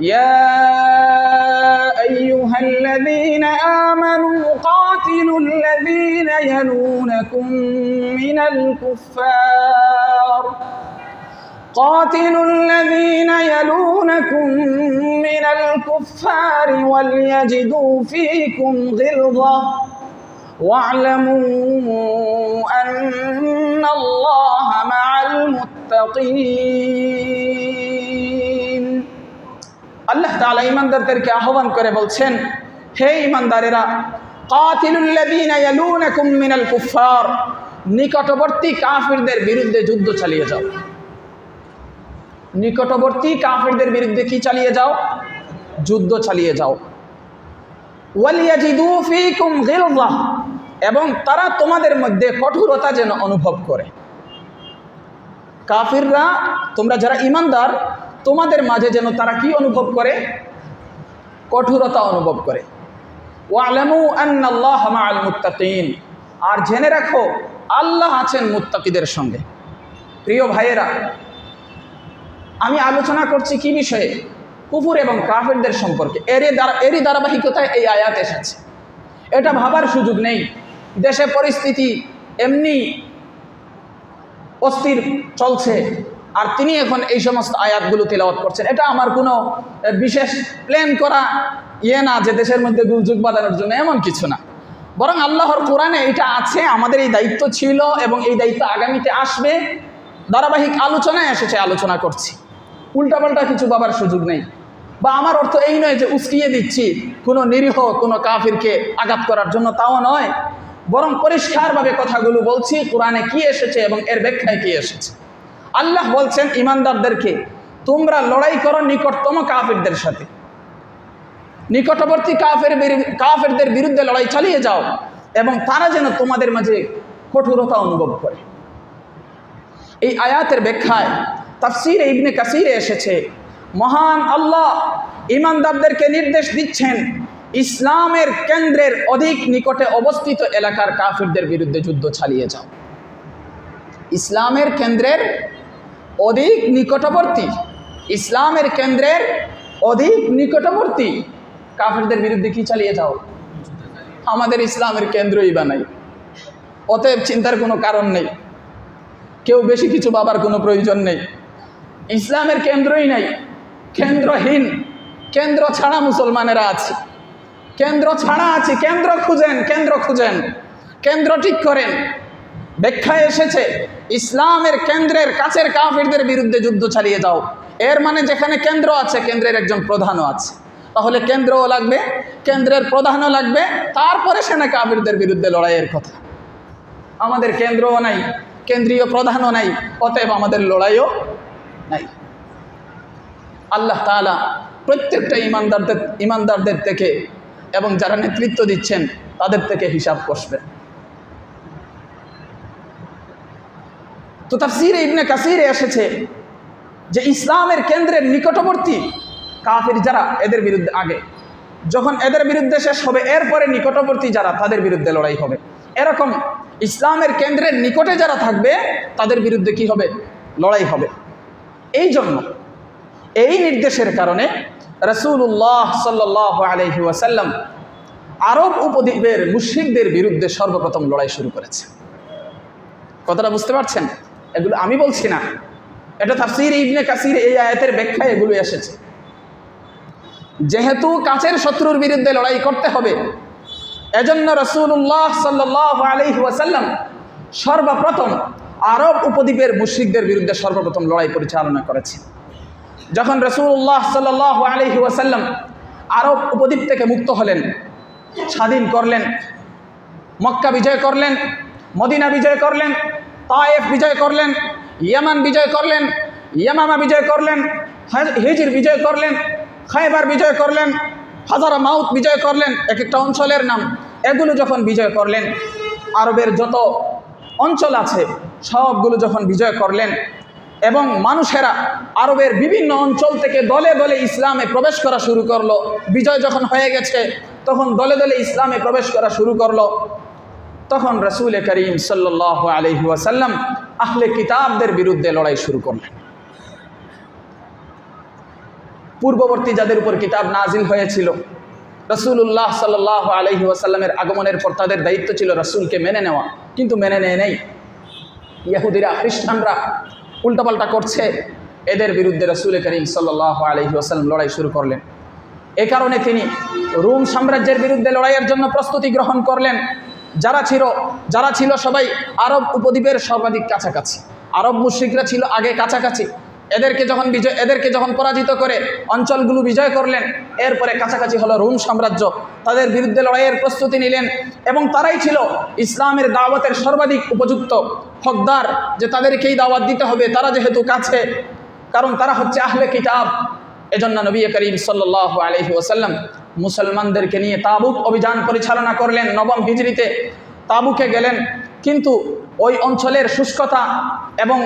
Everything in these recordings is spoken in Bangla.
يا أيها الذين آمنوا قاتلوا الذين يلونكم من الكفار. قاتلوا الذين يلونكم من الكفار وليجدوا فيكم غلظة. واعلموا أن الله مع المتقين. আল্লাহ তাআলা ইমানদারদেরকে আহ্বান করে বলছেন, হে ইমানদারেরা নিকটবর্তী কাফিরদের বিরুদ্ধে যুদ্ধ চালিয়ে যাও। নিকটবর্তী কাফিরদের বিরুদ্ধে কি চালিয়ে যাও? যুদ্ধ চালিয়ে যাও। এবং তারা তোমাদের মধ্যে কঠোরতা যেন অনুভব করে। কাফিররা, তোমরা যারা ইমানদার তোমাদের মাঝে যেন তারা কি অনুভব করে? কঠোরতা অনুভব করে। ওয়ালামু আন্নাল্লাহ মাআল মুত্তাকিন। আর জেনে রাখো, আল্লাহ আছেন মুত্তাকিদের সঙ্গে। প্রিয় ভাইয়েরা, আমি আলোচনা করছি কি বিষয়ে? কুফুর এবং কাফেরদের সম্পর্কে। এরই দ্বারা, এরই ধারাবাহিকতায় এই আয়াত এসেছে। এটা ভাবার সুযোগ নেই। দেশে পরিস্থিতি এমনি অস্থির চলছে। আর তিনি এখন এই সমস্ত আয়াতগুলো তেলাওয়াত করছেন। এটা আমার কোনো বিশেষ প্ল্যান করা ইয়ে না যে দেশের মধ্যে দুর্যোগ বাঁধানোর জন্য এমন কিছু না। বরং আল্লাহর কোরআনে এটা আছে, আমাদের এই দায়িত্ব ছিল এবং এই দায়িত্ব আগামীতে আসবে। ধারাবাহিক আলোচনায় এসেছে, আলোচনা করছি। উল্টাপাল্টা কিছু বাবার সুযোগ নেই। বা আমার অর্থ এই নয় যে উস্কিয়ে দিচ্ছি কোনো নিরীহ, কোনো কাফিরকে আঘাত করার জন্য, তাও নয়। বরং পরিষ্কারভাবে কথাগুলো বলছি, কোরআনে কি এসেছে এবং এর ব্যাখ্যায় কি এসেছে। আল্লাহ বলছেন ইমানদারদেরকে, তোমরা লড়াই করো নিকটতম কাফিরদের সাথে। নিকটবর্তী কাফের কাফেরদের বিরুদ্ধে লড়াই চালিয়ে যাও এবং তারা যেন তোমাদের মাঝে কঠোরতা অনুভব করে। এই আয়াতের ব্যাখ্যায় তাফসির ইবনে কাসিরে এসেছে, মহান আল্লাহ ইমানদারদেরকে নির্দেশ দিচ্ছেন ইসলামের কেন্দ্রের অধিক নিকটে অবস্থিত এলাকার কাফিরদের বিরুদ্ধে যুদ্ধ চালিয়ে যাও। ইসলামের কেন্দ্রের অধিক নিকটবর্তী। ইসলামের কেন্দ্রের অধিক নিকটবর্তী। কাফেরদের বিরুদ্ধে কি চালিয়ে যাও? আমাদের ইসলামের কেন্দ্রই বানাই অতএব চিন্তার কোনো কারণ নেই। কেউ বেশি কিছু বাবার কোনো প্রয়োজন নেই। ইসলামের কেন্দ্রই নাই। কেন্দ্রহীন। কেন্দ্র ছাড়া মুসলমানেরা আছে। কেন্দ্র ছাড়া আছে। কেন্দ্র খুঁজেন কেন্দ্র খুঁজেন। কেন্দ্র ঠিক করেন। ব্যাখ্যায় এসেছে, ইসলামের কেন্দ্রের কাছের কাফিরদের বিরুদ্ধে যুদ্ধ চালিয়ে যাও। এর মানে যেখানে কেন্দ্র আছে, কেন্দ্রের একজন প্রধানও আছে। তাহলে কেন্দ্রও লাগবে, কেন্দ্রের প্রধানও লাগবে, তারপরে সেনা কাফিরদের বিরুদ্ধে লড়াইয়ের কথা। আমাদের কেন্দ্রও নাই, কেন্দ্রীয় প্রধানও নাই, অতএব আমাদের লড়াইও নাই। আল্লাহ তাআলা প্রত্যেকটা ইমানদারদের ইমানদারদের থেকে এবং যারা নেতৃত্ব দিচ্ছেন, তাদের থেকে হিসাব কষবেন। তো তাফসিরে ইবনে কাসিরে এসেছে যে ইসলামের কেন্দ্রের নিকটবর্তী কাফির যারা, এদের বিরুদ্ধে আগে। যখন এদের বিরুদ্ধে শেষ হবে, এরপরে নিকটবর্তী যারা, তাদের বিরুদ্ধে লড়াই হবে। এরকম ইসলামের কেন্দ্রের নিকটে যারা থাকবে, তাদের বিরুদ্ধে কি হবে? লড়াই হবে। এই জন্য এই নির্দেশের কারণে রসুল্লাহ সাল্লাহ আলহি ওয়াসাল্লাম আরব উপদ্বীপের মুশ্রিকদের বিরুদ্ধে সর্বপ্রথম লড়াই শুরু করেছে। কথাটা বুঝতে পারছেন? এগুলো আমি বলছি না। এটা তাফসির ইবনে কাসির এই আয়াতের ব্যাখ্যায় এগুলো এসেছে। যেহেতু কাছের শত্রুর বিরুদ্ধে লড়াই করতে হবে, এজন্য রসুল্লাহ সাল্লাহ আলহি সর্বপ্রথম আরব উপদ্বীপের মুশ্রিকদের বিরুদ্ধে সর্বপ্রথম লড়াই পরিচালনা করেছে। যখন রসুল্লাহ সাল্লাহ আলহি ওয়াসাল্লাম আরব উপদ্বীপ থেকে মুক্ত হলেন, স্বাধীন করলেন, মক্কা বিজয় করলেন, মদিনা বিজয় করলেন তায়েফ বিজয় করলেন, ইয়ামান বিজয় করলেন, ইয়ামামা বিজয় করলেন, হাজ- হিজির বিজয় করলেন খাইবার বিজয় করলেন, হাজারা মাউত বিজয় করলেন এক একটা অঞ্চলের নাম। এগুলো যখন বিজয় করলেন, আরবের যত অঞ্চল আছে, সবগুলো যখন বিজয় করলেন, এবং মানুষেরা আরবের বিভিন্ন অঞ্চল থেকে দলে দলে ইসলামে প্রবেশ করা শুরু করল, বিজয় যখন হয়ে গেছে, তখন দলে দলে ইসলামে প্রবেশ করা শুরু করল তখন রসুল করিম সাল্লাহ আলহি ওয়াসাল্লাম আহলে কিতাবদের বিরুদ্ধে লড়াই শুরু করলেন। পূর্ববর্তী যাদের উপর কিতাব নাজিল হয়েছিল রসুল্লাহ সাল্লাহ আলহি ওয়াসাল্লামের আগমনের পর তাদের দায়িত্ব ছিল রসুলকে মেনে নেওয়া, কিন্তু মেনে নেয় নেই। ইয়াহুদিরা, খ্রিস্টানরা উল্টাপাল্টা করছে। এদের বিরুদ্ধে রসুল করিম সাল্লাহ আলহি ওয়াসাল্লাম লড়াই শুরু করলেন। এ কারণে তিনি রোম সাম্রাজ্যের বিরুদ্ধে লড়াইয়ের জন্য প্রস্তুতি গ্রহণ করলেন। যারা ছিল যারা ছিল সবাই আরব উপদ্বীপের সর্বাধিক কাছাকাছি। আরব মুশ্রিকরা ছিল আগে কাছাকাছি। এদেরকে যখন বিজয়, এদেরকে যখন পরাজিত করে অঞ্চলগুলো বিজয় করলেন, এরপরে কাছাকাছি হলো রোম সাম্রাজ্য। তাদের বিরুদ্ধে লড়াইয়ের প্রস্তুতি নিলেন এবং তারাই ছিল ইসলামের দাওয়াতের সর্বাধিক উপযুক্ত হকদার যে তাদেরকেই দাওয়াত দিতে হবে। তারা যেহেতু কাছে, কারণ তারা হচ্ছে আহলে কিতাব। এজন্য নবী করিম সাল্লাহ আলহি ওসাল্লাম মুসলমানদেরকে নিয়ে তাবুক অভিযান পরিচালনা করলেন নবম হিজড়িতে। তাবুকে গেলেন, কিন্তু ওই অঞ্চলের শুষ্কতা এবং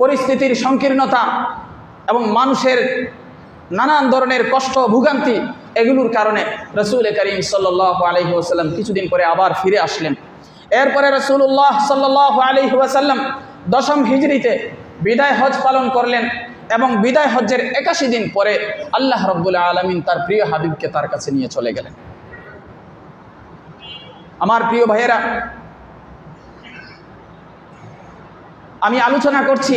পরিস্থিতির সংকীর্ণতা এবং মানুষের নানান ধরনের কষ্ট, ভোগান্তি এগুলোর কারণে রসুল করিম সাল্লাহ আলহি ওসাল্লাম কিছুদিন পরে আবার ফিরে আসলেন। এরপরে রসুল্লাহ সাল্লাহ আলহি ওয়াসাল্লাম দশম হিজড়িতে বিদায় হজ পালন করলেন। এবং বিদায় হজ্জের একাশি দিন পরে আল্লাহ রব্বুল আলমিন তার প্রিয় হাবিবকে তার কাছে নিয়ে চলে গেলেন। আমার প্রিয় ভাইয়েরা, আমি আলোচনা করছি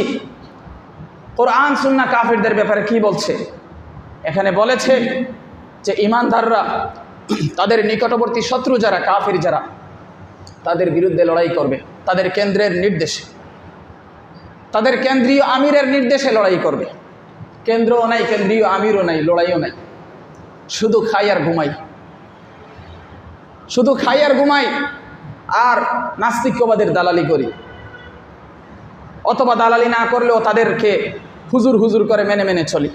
কোরআন সুন্না কাফিরদের ব্যাপারে কি বলছে? এখানে বলেছে যে ইমানদাররা তাদের নিকটবর্তী শত্রু যারা, কাফির যারা, তাদের বিরুদ্ধে লড়াই করবে, তাদের কেন্দ্রের নির্দেশে। তাদের কেন্দ্রীয় আমিরের নির্দেশে লড়াই করবে। কেন্দ্রও নাই, কেন্দ্রীয় আমিরও নাই, লড়াইও নাই। শুধু খাই আর ঘুমাই। শুধু খাই আর ঘুমাই আর নাস্তিক্যবাদের দালালি করি। অথবা দালালি না করলেও তাদেরকে হুজুর হুজুর করে মেনে মেনে চলি।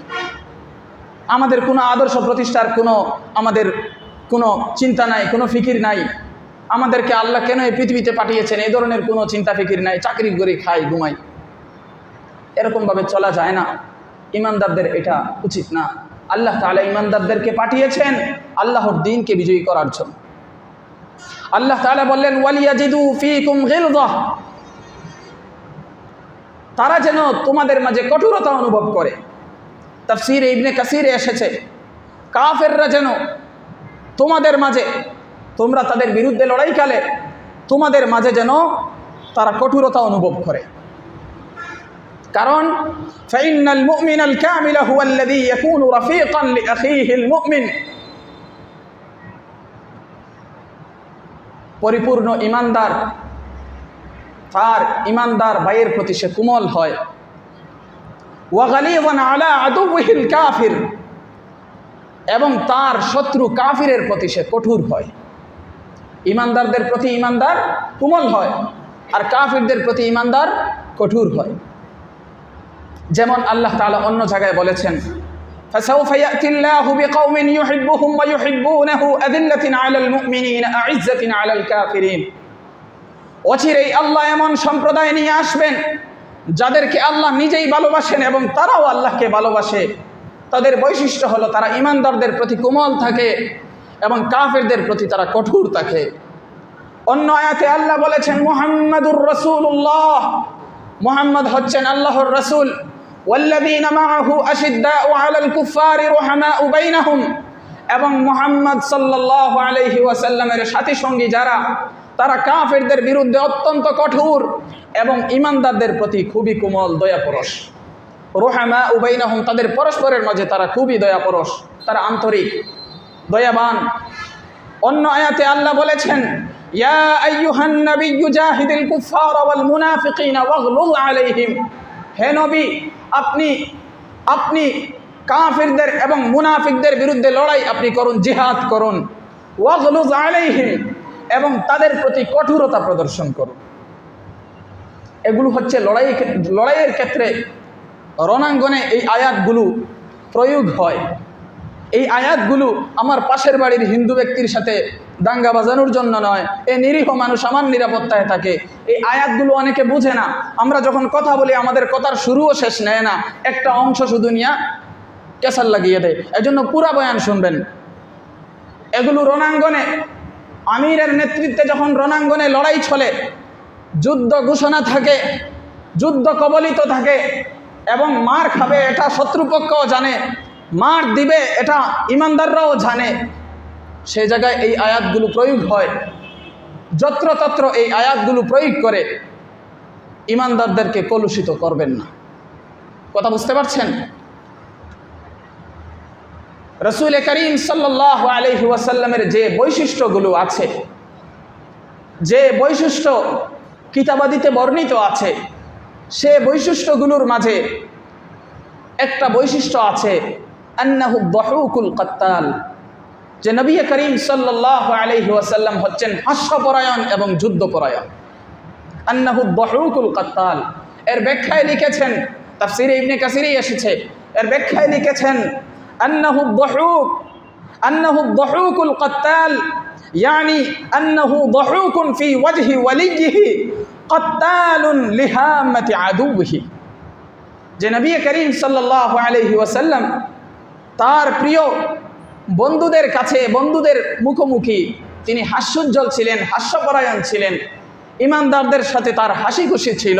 আমাদের কোনো আদর্শ প্রতিষ্ঠার কোনো, আমাদের কোনো চিন্তা নাই, কোনো ফিকির নাই। আমাদেরকে আল্লাহ কেন এই পৃথিবীতে পাঠিয়েছেন? এই ধরনের কোনো চিন্তা ফিকির নাই। চাকরি করি, খাই, ঘুমাই। এরকমভাবে চলা যায় না। ইমানদারদের এটা উচিত না। আল্লাহ তালা ইমানদারদেরকে পাঠিয়েছেন আল্লাহর দিনকে বিজয়ী করার জন্য। আল্লাহ তালা বললেন ফিকুম গিলদাহ তারা যেন তোমাদের মাঝে কঠোরতা অনুভব করে। তাফসির ইবনে কাসিরে এসেছে। কাফেররা যেন তোমাদের মাঝে, তোমরা তাদের বিরুদ্ধে লড়াইকালে তোমাদের মাঝে যেন তারা কঠোরতা অনুভব করে। কারণ, ফাইনাল মুমিন আল কামিল হুয়া আল্লাযী ইয়াকুনু রাফীকান লিআখীহিল মুমিন। পরিপূর্ণ ইমানদার, তার ঈমানদার ভাইয়ের প্রতি সে কোমল হয়। ওয়াগালিবান আলা আদুহিল কাফির, এবং তার শত্রু কাফিরের প্রতি সে কঠোর হয়। ইমানদারদের প্রতি ইমানদার কোমল হয়, আর কাফিরদের প্রতি ইমানদার কঠোর হয়। যেমন আল্লাহ তাআলা অন্য জায়গায় বলেছেন فسوف يأتي الله بقوم يحبهم ويحبونه أذلة على المؤمنين أعزة على الكافرين অচিরেই আল্লাহ এমন সম্প্রদায় নিয়ে আসবেন যাদেরকে আল্লাহ নিজেই ভালোবাসেন এবং তারাও আল্লাহকে ভালোবাসে তাদের বৈশিষ্ট্য হলো তারা ইমানদারদের প্রতি কোমল থাকে এবং কাফেরদের প্রতি তারা কঠোর থাকে অন্য আয়াতে আল্লাহ বলেছেন মোহাম্মদুর রসুল্লাহ মোহাম্মদ হচ্ছেন আল্লাহর রসুল والذين معه أشداء على الكفار رحماء بينهم এবং মোহাম্মদ সাল্লাহ আলহি ওয়াসাল্লামের সাথী সঙ্গী যারা তারা কাফেরদের বিরুদ্ধে অত্যন্ত কঠোর এবং ইমানদারদের প্রতি খুবই কোমল দয়াপরশ রোহামা উবাইনাহম তাদের পরস্পরের মাঝে তারা খুবই দয়াপরশ তারা আন্তরিক দয়াবান অন্য আয়াতে আল্লাহ বলেছেন ইয়া আইয়ুহান নাবিয়্যু জাহিদিল কুফার ওয়াল মুনাফিকিনা ওয়াগলুল আলাইহিম হে নবী আপনি আপনি কাফিরদের এবং মুনাফিকদের বিরুদ্ধে লড়াই আপনি করুন, জিহাদ করুন। আলাইহিম এবং তাদের প্রতি কঠোরতা প্রদর্শন করুন। এগুলো হচ্ছে লড়াই লড়াইয়ের ক্ষেত্রে রণাঙ্গনে এই আয়াতগুলো প্রয়োগ হয়। এই আয়াতগুলো আমার পাশের বাড়ির হিন্দু ব্যক্তির সাথে দাঙ্গা বাজানোর জন্য নয়। এই নিরীহ মানুষ আমার নিরাপত্তায় থাকে। এই আয়াতগুলো অনেকে বুঝে না। আমরা যখন কথা বলি, আমাদের কথার শুরুও শেষ নেয় না। একটা অংশ শুধু নিয়া কেসার লাগিয়ে দেয়। এজন্য পুরা বয়ান শুনবেন। এগুলো রণাঙ্গনে, আমিরের নেতৃত্বে যখন রণাঙ্গনে লড়াই চলে, যুদ্ধ ঘোষণা থাকে, যুদ্ধ কবলিত থাকে, এবং মার খাবে এটা শত্রুপক্ষও জানে, মার দিবে এটা ইমানদাররাও জানে সে জায়গায় এই আয়াতগুলো প্রয়োগ হয়। যত্রতত্র এই আয়াতগুলো প্রয়োগ করে ইমানদারদেরকে কলুষিত করবেন না। কথা বুঝতে পারছেন? রসুল করিম সাল্লাহ আলহি ওয়াসাল্লামের যে বৈশিষ্ট্যগুলো আছে, যে বৈশিষ্ট্য কিতাবাদিতে বর্ণিত আছে, সে বৈশিষ্ট্যগুলোর মাঝে একটা বৈশিষ্ট্য আছে, আন্নাহু বহুকুল কত্তাল। যে নবী করিম সাল্লাহ আলহি ওয়াসাল্লাম হচ্ছেন হাস্যপরায়ণ এবং যুদ্ধপরায়ণ আন্নাহু বহুকুল কত্তাল এর ব্যাখ্যায় লিখেছেন তাফসিরে ইবনে কাসিরেই এসেছে এর ব্যাখ্যায় লিখেছেন আন্নাহু বহুক আন্নাহু বহুকুল কত্তাল يعني أنه ضحوك في وجه وليه قتال لهامة عدوه যে নবী করিম সাল্লাহ আলহি ওয়াসাল্লাম তার প্রিয় বন্ধুদের কাছে, বন্ধুদের মুখোমুখি। তিনি হাস্যোজ্জ্বল ছিলেন, হাস্যপরায়ণ ছিলেন। ইমানদারদের সাথে তার হাসি খুশি ছিল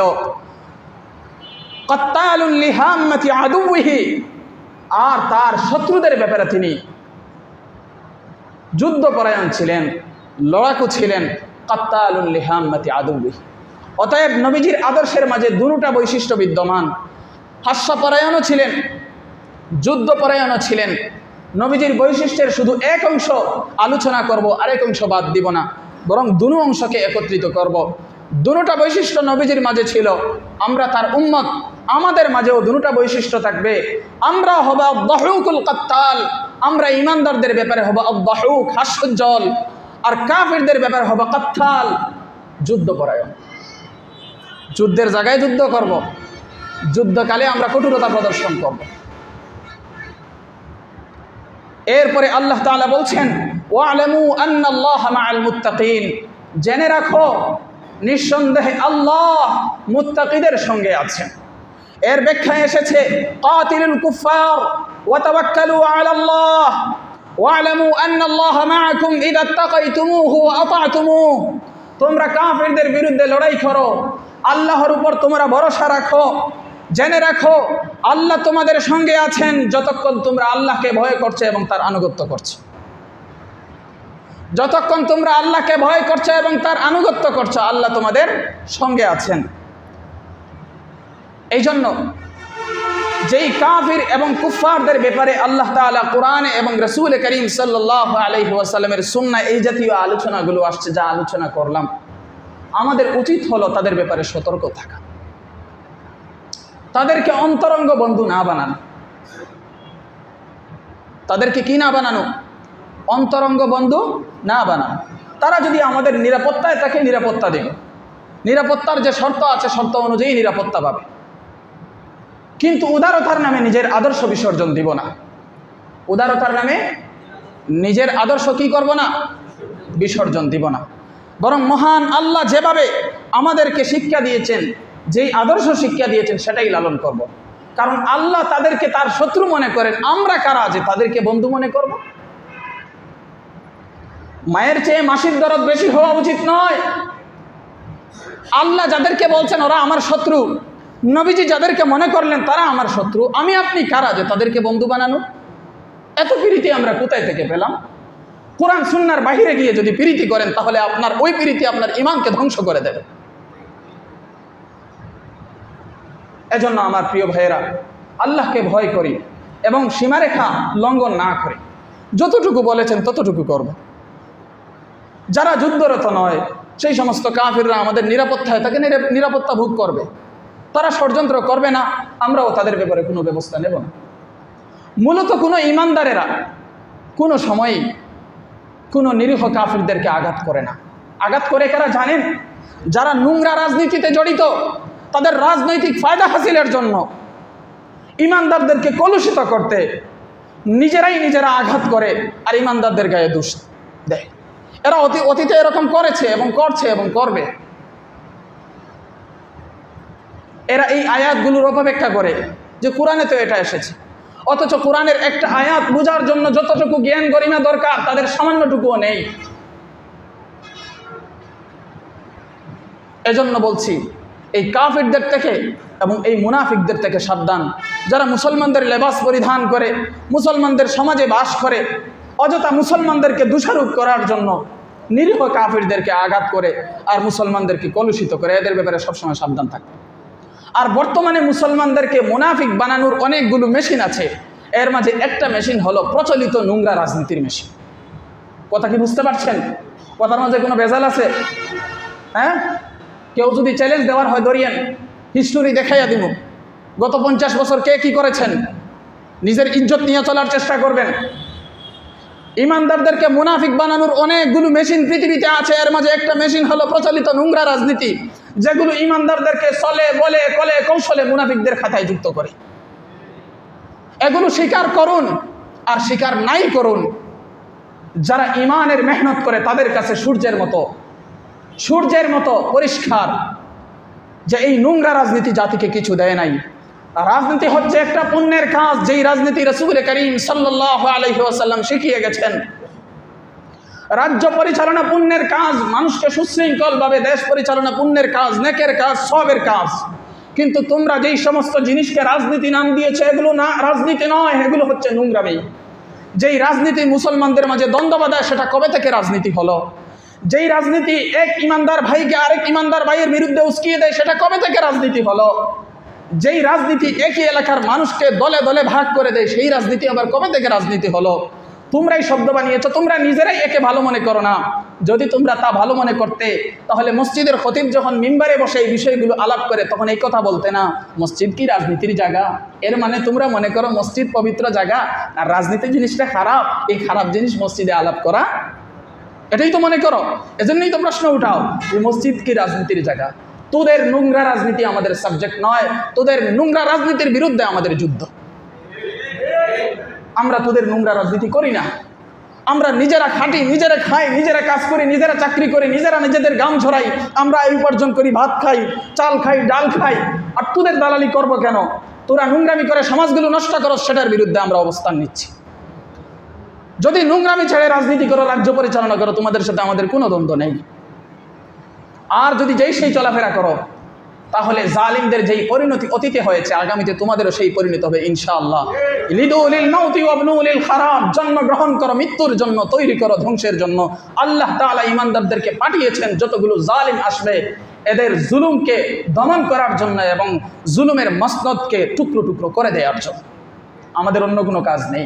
আর তার শত্রুদের ব্যাপারে তিনি যুদ্ধপরায়ণ ছিলেন, লড়াকু ছিলেন। কত্তালুল্লিহাম্মতি আদুবিহি অতএব নবীজির আদর্শের মাঝে দুটা বৈশিষ্ট্য বিদ্যমান। হাস্যপরায়ণও ছিলেন, যুদ্ধপরায়ণও ছিলেন। নবীজির বৈশিষ্ট্যের শুধু এক অংশ আলোচনা করব, আরেক অংশ বাদ দিব না, বরং দুনো অংশকে একত্রিত করব। দুটা বৈশিষ্ট্য নবীজির মাঝে ছিল, আমরা তার উম্মত, আমাদের মাঝেও দুটা বৈশিষ্ট্য থাকবে। আমরা হব আব্বাহুকুল কাত্তাল, আমরা ইমানদারদের ব্যাপারে হব আব্বাহুক হাস্যজ্জ্বল, আর কাফিরদের ব্যাপারে হব কাত্তাল যুদ্ধপরায়ণ যুদ্ধের জায়গায় যুদ্ধ করব। যুদ্ধকালে আমরা কঠোরতা প্রদর্শন করব। এরপরে আল্লাহ তালা বলছেন, ওয়ালামু আন্নাল্লাহ মাআল মুত্তাকিন। জেনে রাখো, নিঃসন্দেহে আল্লাহ মুত্তাকিদের সঙ্গে আছেন। এর ব্যাখ্যায় এসেছে, কাতিলুল কুফার ওয়া তাওয়াক্কালু আলাল্লাহ। ওয়ালামু আন্নাল্লাহ মাআকুম ইযা তাকাইতুমুহু ওয়া আতা'তুমুহু। তোমরা কাফিরদের বিরুদ্ধে লড়াই করো। আল্লাহর উপর তোমরা ভরসা রাখো। জেনে রাখো আল্লাহ তোমাদের সঙ্গে আছেন যতক্ষণ তোমরা আল্লাহকে ভয় করছ এবং তার আনুগত্য করছ। যতক্ষণ তোমরা আল্লাহকে ভয় করছ এবং তার আনুগত্য করছ, আল্লাহ তোমাদের সঙ্গে আছেন। এই জন্য যেই কাফির এবং কুফফারদের ব্যাপারে আল্লাহ তাআলা কোরআনে এবং রসুল করিম সাল্লাহ আলহি ওয়াসাল্লামের সুন্না এই জাতীয় আলোচনাগুলো আসছে, যা আলোচনা করলাম। আমাদের উচিত হলো তাদের ব্যাপারে সতর্ক থাকা। তাদেরকে অন্তরঙ্গ বন্ধু না বানানো। তাদেরকে কি না বানানো? অন্তরঙ্গ বন্ধু না বানানো। তারা যদি আমাদের নিরাপত্তায় তাকে নিরাপত্তা দেবে। নিরাপত্তার যে শর্ত আছে, শর্ত অনুযায়ী নিরাপত্তা পাবে। কিন্তু উদারতার নামে নিজের আদর্শ বিসর্জন দিব না। উদারতার নামে নিজের আদর্শ কি করব না? বিসর্জন দিব না। বরং মহান আল্লাহ যেভাবে আমাদেরকে শিক্ষা দিয়েছেন যেই আদর্শ শিক্ষা দিয়েছেন সেটাই লালন করব। কারণ আল্লাহ তাদেরকে তার শত্রু মনে করেন, আমরা কারা যে তাদেরকে বন্ধু মনে করব? মায়ের চেয়ে মাসির দরদ বেশি হওয়া উচিত নয়। আল্লাহ যাদেরকে বলছেন ওরা আমার শত্রু, নবীজি যাদেরকে মনে করলেন তারা আমার শত্রু, আমি আপনি কারা যে তাদেরকে বন্ধু বানানো? এত প্রীতি আমরা কোথায় থেকে পেলাম? কোরআন সুন্নার বাহিরে গিয়ে যদি প্রীতি করেন, তাহলে আপনার ওই প্রীতি আপনার ইমানকে ধ্বংস করে দেবে। এজন্য আমার প্রিয় ভাইয়েরা, আল্লাহকে ভয় করি এবং সীমারেখা লঙ্ঘন না করি। যতটুকু বলেছেন ততটুকু করব। যারা যুদ্ধরত নয়, সেই সমস্ত কাফিররা আমাদের নিরাপত্তায় তাকে নিরাপত্তা ভোগ করবে। তারা ষড়যন্ত্র করবে না, আমরাও তাদের ব্যাপারে কোনো ব্যবস্থা নেব না। মূলত কোনো ইমানদারেরা কোনো সময়ই কোনো নিরীহ কাফিরদেরকে আঘাত করে না। আঘাত করে কারা জানেন? যারা নোংরা রাজনীতিতে জড়িত তাদের রাজনৈতিক ফায়দা হাসিলের জন্য ইমানদারদেরকে কলুষিত করতে নিজেরাই নিজেরা আঘাত করে আর ইমানদারদের গায়ে দোষ দেয়। এরা অতি অতীতে এরকম করেছে এবং করছে এবং করবে। এরা এই আয়াতগুলোর অপেক্ষা করে যে কোরআনে তো এটা এসেছে। অথচ কোরআনের একটা আয়াত বোঝার জন্য যতটুকু জ্ঞান গরিমা দরকার, তাদের সামান্যটুকুও নেই। এজন্য বলছি এই কাফিরদের থেকে এবং এই মুনাফিকদের থেকে সাবধান। যারা মুসলমানদের লেবাস পরিধান করে, মুসলমানদের সমাজে বাস করে, অযথা মুসলমানদেরকে দোষারোপ করার জন্য নিরীহ কাফিরদেরকে আঘাত করে আর মুসলমানদেরকে কলুষিত করে, এদের ব্যাপারে সবসময় সাবধান থাকবে আর বর্তমানে মুসলমানদেরকে মুনাফিক বানানোর অনেকগুলো মেশিন আছে। এর মাঝে একটা মেশিন হলো প্রচলিত নোংরা রাজনীতির মেশিন। কথা কি বুঝতে পারছেন? কথার মাঝে কোনো ভেজাল আছে? হ্যাঁ? কেউ যদি চ্যালেঞ্জ দেওয়ার হয় ধরিয়েন হিস্টোরি দেখাইয়া দিব গত পঞ্চাশ বছর কে কি করেছেন? নিজের ইজ্জত নিয়ে চলার চেষ্টা করবেন। ইমানদারদেরকে মুনাফিক বানানোর অনেকগুলো মেশিন পৃথিবীতে আছে, এর মাঝে একটা মেশিন হলো প্রচলিত নোংরা রাজনীতি, যেগুলো ইমানদারদেরকে চলে, বলে, কলে, কৌশলে মুনাফিকদের খাতায় যুক্ত করে। এগুলো স্বীকার করুন আর স্বীকার নাই করুন। যারা ইমানের মেহনত করে তাদের কাছে সূর্যের মতো সূর্যের মতো পরিষ্কার যে এই নোংরা রাজনীতি জাতিকে কিছু দেয় নাই। রাজনীতি হচ্ছে একটা পুণ্যের কাজ, যেই রাজনীতি রসুল করিম সাল্লাহ আলহিহাসাল্লাম শিখিয়ে গেছেন। রাজ্য পরিচালনা পুণ্যের কাজ, মানুষকে সুশৃঙ্খলভাবে দেশ পরিচালনা পুণ্যের কাজ, নেকের কাজ, সবের কাজ। কিন্তু তোমরা যেই সমস্ত জিনিসকে রাজনীতি নাম দিয়েছে, এগুলো না, রাজনীতি নয়, এগুলো হচ্ছে নোংরামি। যেই রাজনীতি মুসলমানদের মাঝে দ্বন্দ্ব বাঁধায়, সেটা কবে থেকে রাজনীতি হলো? যেই রাজনীতি এক ইমানদার ভাইকে আরেক ইমানদার ভাইয়ের বিরুদ্ধে উস্কিয়ে দেয়, সেটা কবে থেকে রাজনীতি হলো? যেই রাজনীতি একই এলাকার মানুষকে দলে দলে ভাগ করে দেয়, সেই রাজনীতি আবার কবে থেকে রাজনীতি হলো? তোমরাই শব্দ বানিয়েছ, তোমরা নিজেরাই একে ভালো মনে করো না। যদি তোমরা তা ভালো মনে করতে, তাহলে মসজিদের খতিব যখন মিম্বারে বসে এই বিষয়গুলো আলাপ করে, তখন এই কথা বলতে না, মসজিদ কি রাজনীতির জায়গা? এর মানে তোমরা মনে করো মসজিদ পবিত্র জায়গা, আর রাজনীতি জিনিসটা খারাপ, এই খারাপ জিনিস মসজিদে আলাপ করা এটাই তো মনে করো। এজন্যই তো প্রশ্ন উঠাও যে মসজিদ কি রাজনীতির জায়গা? তোদের নোংরা রাজনীতি আমাদের সাবজেক্ট নয়, তোদের নোংরা রাজনীতির বিরুদ্ধে আমাদের যুদ্ধ। আমরা তোদের নোংরা রাজনীতি করি না। আমরা নিজেরা খাটি, নিজেরা খাই, নিজেরা কাজ করি, নিজেরা চাকরি করি, নিজেরা নিজেদের গাম ছড়াই আমরা এই উপার্জন করি, ভাত খাই, চাল খাই, ডাল খাই। আর তোদের দালালি করব কেন? তোরা নোংরামি করে সমাজগুলো নষ্ট করো সেটার বিরুদ্ধে আমরা অবস্থান নিচ্ছি। যদি নোংরামি ছেড়ে রাজনীতি করো, রাজ্য পরিচালনা করো, তোমাদের সাথে আমাদের কোনো দ্বন্দ্ব নেই। আর যদি যেই সেই চলাফেরা করো, তাহলে জালিমদের যেই পরিণতি অতীতে হয়েছে, আগামীতে তোমাদেরও সেই পরিণত হবে, ইনশাআল্লাহ। খারাপ জন্মগ্রহণ করো, মৃত্যুর জন্য, তৈরি করো, ধ্বংসের জন্য। আল্লাহ তাআলা ইমানদারদেরকে পাঠিয়েছেন যতগুলো জালিম আসবে, এদের জুলুমকে দমন করার জন্য এবং জুলুমের মসনদকে টুকরো টুকরো করে দেওয়ার জন্য। আমাদের অন্য কোনো কাজ নেই।